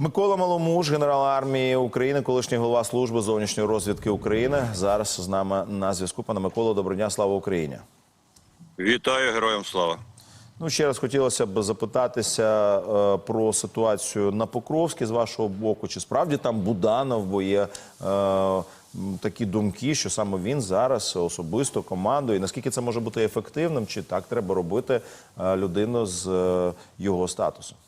Микола Маломуж, генерал армії України, колишній голова служби зовнішньої розвідки України. Зараз з нами на зв'язку. Пане Миколо, доброго дня, слава Україні. Вітаю героям слава. Ну ще раз хотілося б запитатися е, про ситуацію на Покровській з вашого боку. Чи справді там Буданов, бо є е, такі думки, що саме він зараз особисто командує. Наскільки це може бути ефективним, чи так треба робити е, людину з е, його статусом?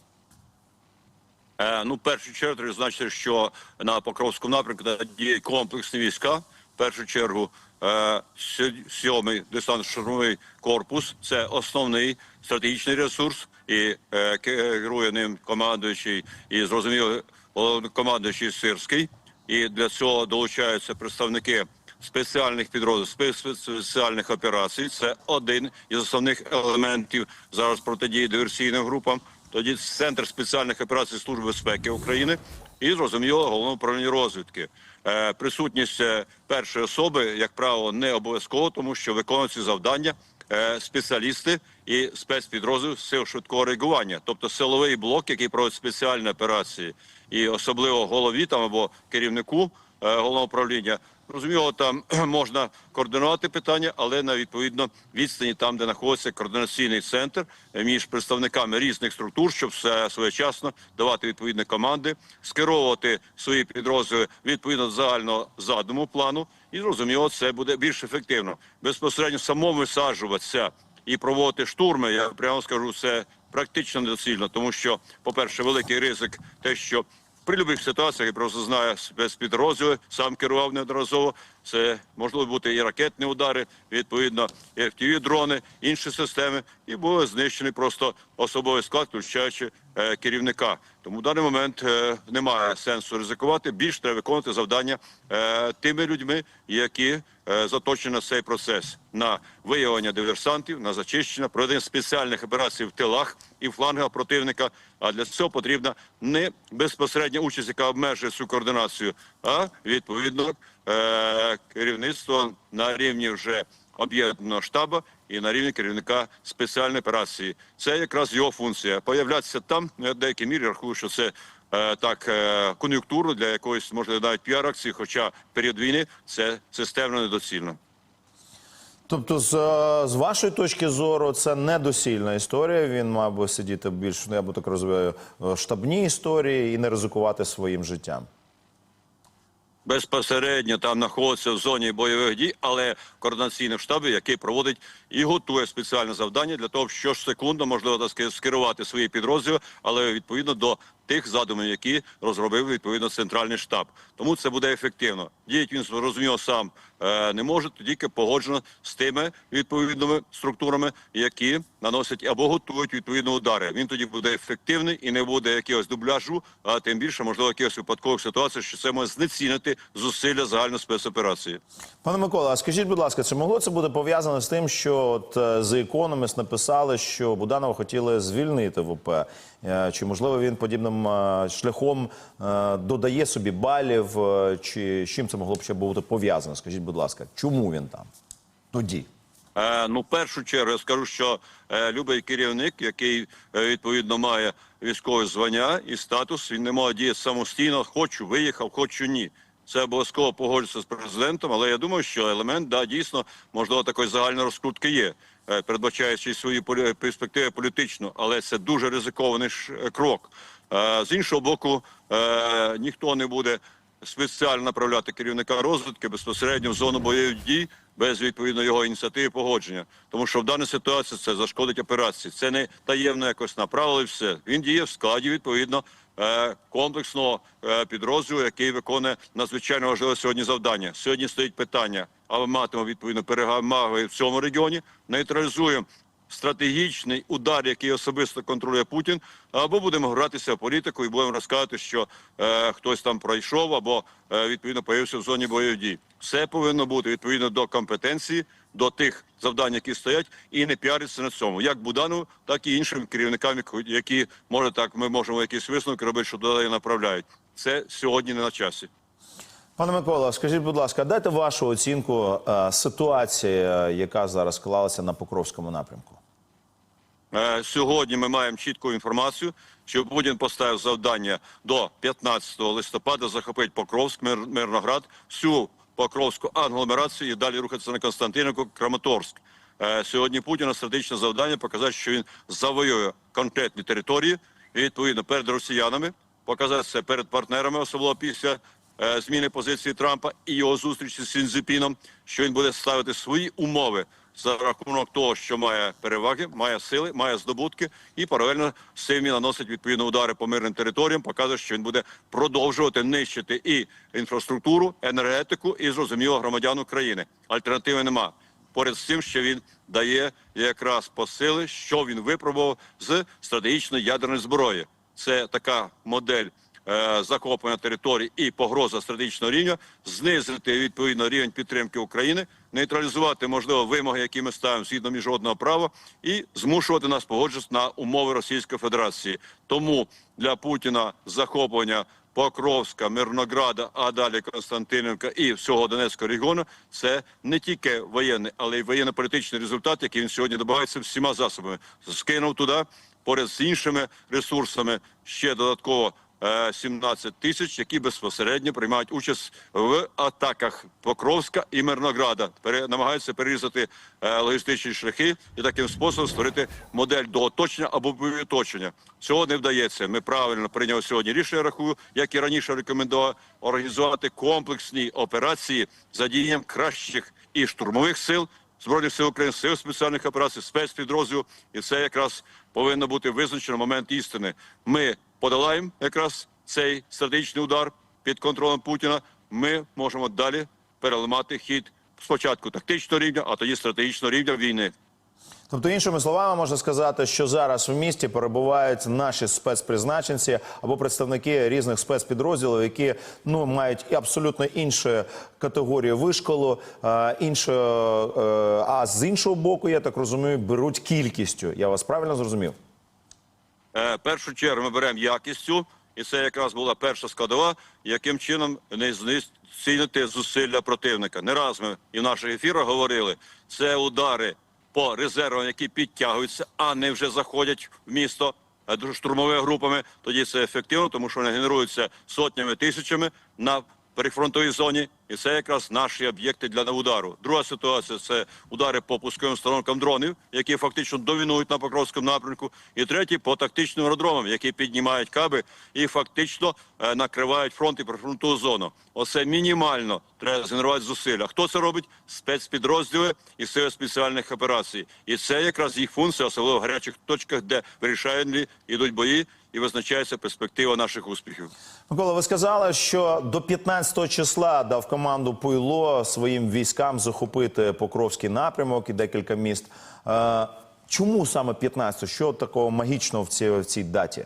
Е, ну, першу чергу треба значити, що на Покровському напрямку діють комплексні війська. В першу чергу е, сьомий десантно-штурмовий корпус це основний стратегічний ресурс, і е, керує ним командуючий і зрозуміло головнокомандуючий Сирський. І для цього долучаються представники спеціальних підрозділів, спеціальних операцій. Це один із основних елементів зараз протидії диверсійним групам. Тоді центр спеціальних операцій Служби безпеки України і зрозуміло головне управління розвідки. Е, присутність е, першої особи, як правило, не обов'язково, тому що виконують ці завдання е, спеціалісти і спецпідрозділ сил швидкого реагування, тобто силовий блок, який проводить спеціальні операції, і особливо голові там або керівнику головного управління. Розуміло, там можна координувати питання, але на відповідно відстані там, де знаходиться координаційний центр е, між представниками різних структур, щоб все своєчасно давати відповідні команди, скеровувати свої підрозділи відповідно до загального задуму плану, і зрозуміло, це буде більш ефективно. Безпосередньо самому висаджуватися і проводити штурми. Я прямо скажу, це практично недоцільно, тому що, по-перше, великий ризик, те, що при будь-яких ситуаціях я просто знаю спецпідрозділи, сам керував неодноразово. Це можливо бути і ракетні удари, відповідно, і fpv дрони, інші системи, і був знищений просто особовий склад, включаючи е, керівника. Тому в даний момент е, немає сенсу ризикувати. Більш треба виконувати завдання е, тими людьми, які е, заточені на цей процес на виявлення диверсантів, на зачищення, проведення спеціальних операцій в тилах і флангах противника. А для цього потрібна не безпосередня участь, яка обмежує цю координацію, а відповідно е, керівництво на рівні вже об'єднаного штабу і на рівні керівника спеціальної операції. Це якраз його функція. Появлятися там я в деякій мірі рахую, що це. е, Так, е, кон'юнктурно для якоїсь можливо навіть піар-акції, хоча період війни це системно недоцільно. Тобто, з, з вашої точки зору, це недосільна історія. Він мав би сидіти більш, ну я би так розумію, штабній історії і не ризикувати своїм життям. Безпосередньо там знаходиться в зоні бойових дій, але координаційний штаб, який проводить і готує спеціальне завдання для того, що ж секунду можливо так скерувати свої підрозділи, але відповідно до тих задумів, які розробив відповідно центральний штаб. Тому це буде ефективно. Діять він зрозуміло сам е, не може, тільки погоджено з тими відповідними структурами, які наносять або готують відповідно удари. Він тоді буде ефективний і не буде якогось дубляжу, а тим більше можливо якихось випадкових ситуацій, що це може знецінити зусилля загальної спецоперації. Пане Микола, а скажіть, будь ласка, чи могло це бути пов'язано з тим, що от е, The Economist написали, що Буданова хотіли звільнити ВП? Е, Чи можливо він подібним е, шляхом е, додає собі балів? Чи з чим це могло б ще бути пов'язано? Скажіть, будь ласка, чому він там тоді? Е, ну, в першу чергу я скажу, що е, любий керівник, який е, відповідно має військове звання і статус, він не може діяти самостійно. Хочу виїхав, хочу ні. Це обов'язково погоджується з президентом, але я думаю, що елемент да дійсно можливо такої загальної розкрутки є, передбачаючи свої полі- перспективи політично, але це дуже ризикований е, крок. Е, з іншого боку, е, ніхто не буде спеціально направляти керівника розвитки безпосередньо в зону бойових дій без відповідно його ініціативи погодження. Тому що в даній ситуації це зашкодить операції. Це не таємно якось направили все. Він діє в складі відповідно е, комплексного е, підрозділу, який виконує надзвичайно важливе сьогодні завдання. Сьогодні стоїть питання, а ми матимемо відповідно перемоги в цьому регіоні. Нейтралізуємо стратегічний удар, який особисто контролює Путін, або будемо гратися в політику і будемо розказувати, що е, хтось там пройшов або е, відповідно появився в зоні бойових дій. Все повинно бути відповідно до компетенції, до тих завдань, які стоять, і не піаритися на цьому, як Будану, так і іншим керівникам, які може так ми можемо якісь висновки робити, що далі направляють. Це сьогодні не на часі. Пане Микола, скажіть, будь ласка, дайте вашу оцінку е, ситуації, е, яка зараз склалася на Покровському напрямку. Е, Сьогодні ми маємо чітку інформацію, що Путін поставив завдання до 15 листопада захопити Покровськ, Мир- Мирноград, всю Покровську агломерацію і далі рухатися на Константиновку, Краматорськ. Сьогодні Путіна стратегічне завдання показати, що він завоює конкретні території і відповідно перед росіянами, показати це перед партнерами, особливо після зміни позиції Трампа і його зустрічі з Сінзіпіном, що він буде ставити свої умови за рахунок того, що має переваги, має сили, має здобутки, і паралельно він наносить відповідно удари по мирним територіям, показує, що він буде продовжувати нищити і інфраструктуру, енергетику, і зрозуміло громадян України. Альтернативи нема. Поряд з тим, що він дає якраз посили, що він випробував з стратегічної ядерної зброї. Це така модель е, захоплення територій і погроза стратегічного рівня, знизити відповідно рівень підтримки України, нейтралізувати можливо вимоги, які ми ставимо згідно міжнародного права, і змушувати нас погоджуватися на умови Російської Федерації. Тому для Путіна захоплення Покровська, Мирнограда, а далі Константинівка і всього Донецького регіону це не тільки воєнний, але й воєнно-політичний результат, який він сьогодні добивається всіма засобами. Скинув туди поряд з іншими ресурсами ще додатково е, 17 тисяч, які безпосередньо приймають участь в атаках Покровська і Мирнограда. Намагаються перерізати е, логістичні шляхи і таким способом створити модель до оточення або відточення. Цього не вдається. Ми правильно прийняли сьогодні рішення. Рахую, як і раніше рекомендував організувати комплексні операції за діянням кращих і штурмових сил. Збройних сил України, сил спеціальних операцій, спецпідрозділів, і це якраз повинно бути визначено момент істини. Ми подолаємо якраз цей стратегічний удар під контролем Путіна. Ми можемо далі переламати хід спочатку тактичного рівня, а тоді стратегічного рівня війни. Тобто, іншими словами, можна сказати, що зараз у місті перебувають наші спецпризначенці або представники різних спецпідрозділів, які ну мають абсолютно іншу категорію вишколу, е, інше, е, а з іншого боку, я так розумію, беруть кількістю. Я вас правильно зрозумів? Е, першу чергу ми беремо якістю, і це якраз була перша складова, яким чином не знецінити зусилля противника. Не раз ми і в наших ефірах говорили, це удари по резервам, які підтягуються, а не вже заходять в місто е, штурмовими групами. Тоді це ефективно, тому що вони генеруються сотнями тисячами на перифронтовій зоні, і це якраз наші об'єкти для удару. Друга ситуація це удари по пусковим установкам дронів, які фактично домінують на Покровському напрямку. І третій по тактичним аеродромам, які піднімають каби і фактично е, накривають фронт і прифронтову зону. Оце мінімально треба згенерувати зусилля. Хто це робить? Спецпідрозділи і сили спеціальних операцій. І це якраз їх функція, особливо в гарячих точках, де вирішальні йдуть бої і визначається перспектива наших успіхів. Микола, ви сказали, що до 15 числа дав команду Пуйло своїм військам захопити Покровський напрямок і декілька міст. Е, чому саме 15? Що такого магічного в цій, в цій даті?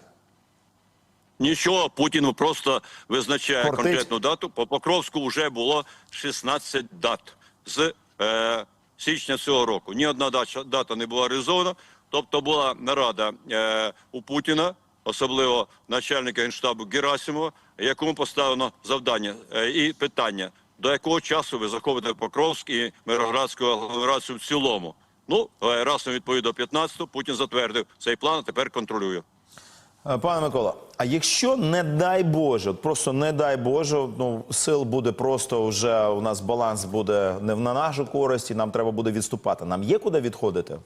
Нічого, Путін просто визначає Кортить. конкретну дату. По Покровську вже було 16 дат з е, січня цього року. Ні одна дата не була реалізована. Тобто була нарада е, у Путіна, особливо начальника генштабу Герасимова, якому поставлено завдання е, і питання, до якого часу ви захопите Покровськ і Мироградську агломерацію в цілому. Ну, е, раз він відповів до 15-го, Путін затвердив цей план, а тепер контролює. Е, Пане Микола, а якщо не дай Боже, просто не дай Боже, ну сил буде просто вже у нас баланс буде не на нашу користь, і нам треба буде відступати. Нам є куди відходити?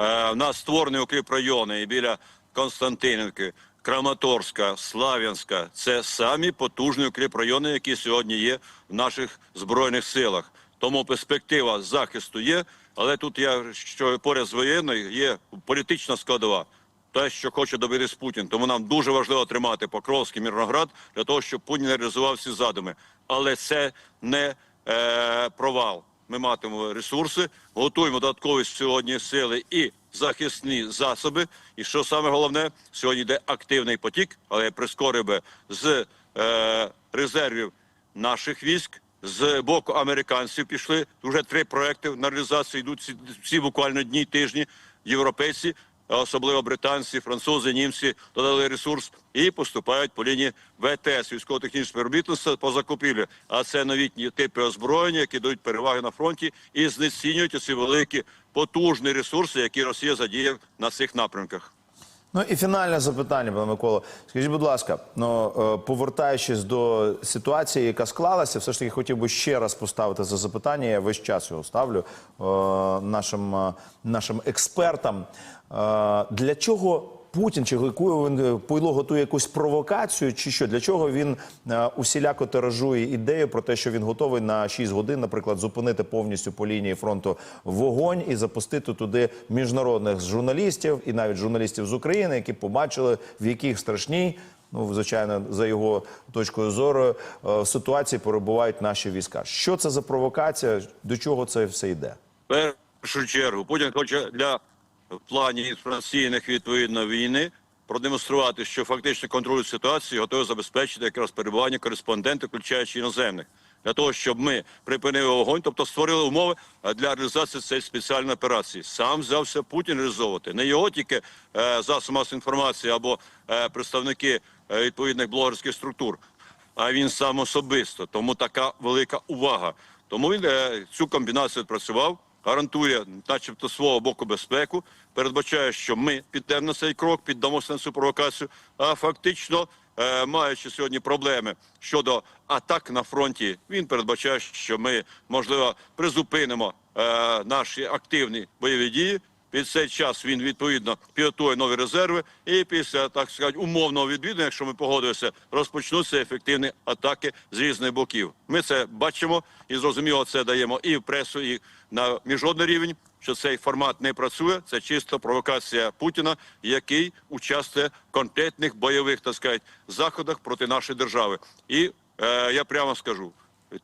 Е, в нас створені укріп райони і біля Константинівки, Краматорська, Слав'янська. Це самі потужні укріп райони, які сьогодні є в наших збройних силах. Тому перспектива захисту є, але тут я що поряд з воєнною є політична складова. Те, що хоче добитись Путін. Тому нам дуже важливо тримати Покровський Мірноград для того, щоб Путін реалізував всі задуми. Але це не е, провал. Ми матимемо ресурси, готуємо додаткові сьогодні сили і захисні засоби. І що саме головне, сьогодні йде активний потік, але прискорив би з е, резервів наших військ. З боку американців пішли вже три проекти на реалізацію. Йдуть всі буквально дні, тижні. Європейці особливо британці, французи, німці додали ресурс і поступають по лінії ВТС, військово-технічне співробітництво по закупівлі. А це новітні типи озброєння, які дають переваги на фронті і знецінюють ці великі потужні ресурси, які Росія задіяв на цих напрямках. Ну і фінальне запитання, пане Миколо. Скажіть, будь ласка, ну е, повертаючись до ситуації, яка склалася, все ж таки хотів би ще раз поставити за запитання. Я весь час його ставлю е, нашим, е, нашим експертам. Для чого Путін чи він е, пойло готує якусь провокацію, чи що? Для чого він е, усіляко тиражує ідею про те, що він готовий на 6 годин, наприклад, зупинити повністю по лінії фронту вогонь і запустити туди міжнародних журналістів і навіть журналістів з України, які побачили, в яких страшній. Ну, звичайно, за його точкою зору е, ситуації перебувають наші війська. Що це за провокація? До чого це все йде? В першу чергу Путін хоче для в плані інформаційних відповідно війни продемонструвати, що фактично контролює ситуацію, і готовий забезпечити якраз перебування кореспондентів, включаючи іноземних, для того, щоб ми припинили вогонь, тобто створили умови е, для реалізації цієї спеціальної операції. Сам взявся Путін реалізовувати не його тільки е, засоби масової інформації або е, представники е, відповідних блогерських структур, а він сам особисто. Тому така велика увага. Тому він е, цю комбінацію відпрацював, гарантує, начебто, свого боку безпеку, передбачає, що ми підемо на цей крок, піддамося на цю провокацію. А фактично, е, маючи сьогодні проблеми щодо атак на фронті, він передбачає, що ми можливо призупинимо е, наші активні бойові дії. Під цей час він відповідно підготує нові резерви, і після так сказати умовного відвідування, якщо ми погодимося, розпочнуться ефективні атаки з різних боків. Ми це бачимо і зрозуміло, це даємо і в пресу, і на міжнародний рівень. Що цей формат не працює, це чисто провокація Путіна, який участвує в конкретних бойових так сказати, заходах проти нашої держави. І е, я прямо скажу: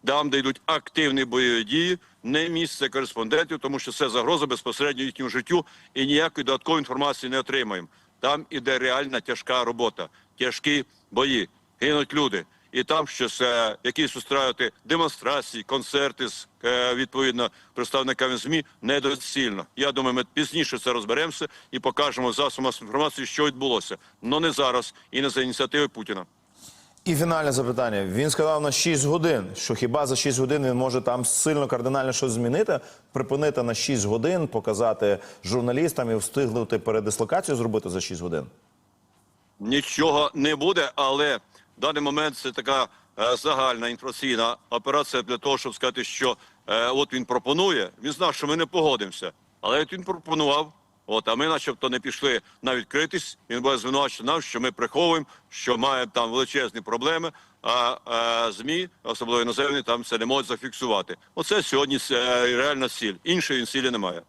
там, де йдуть активні бойові дії, не місце кореспондентів, тому що це загроза безпосередньо їхньому життю і ніякої додаткової інформації не отримаємо. Там іде реальна тяжка робота, тяжкі бої, гинуть люди. І там щось е, якісь устраювати демонстрації, концерти з е, відповідно представниками змі недоцільно. Я думаю, ми пізніше це розберемося і покажемо засобам інформації, що відбулося. але не зараз і не за ініціативи Путіна. І фінальне запитання. Він сказав на 6 годин, що хіба за 6 годин він може там сильно кардинально щось змінити, припинити на 6 годин, показати журналістам і встигнути передислокацію зробити за 6 годин. Нічого не буде, але в даний момент це така е, загальна інформаційна операція для того, щоб сказати, що е, от він пропонує. Він знав, що ми не погодимося, але він пропонував. От, а ми, начебто, не пішли на відкритість. Він буде звинувачувати нам, що ми приховуємо, що маємо там величезні проблеми. А, а змі, особливо іноземні, там це не можуть зафіксувати. Оце сьогодні реальна ціль. Іншої цілі немає.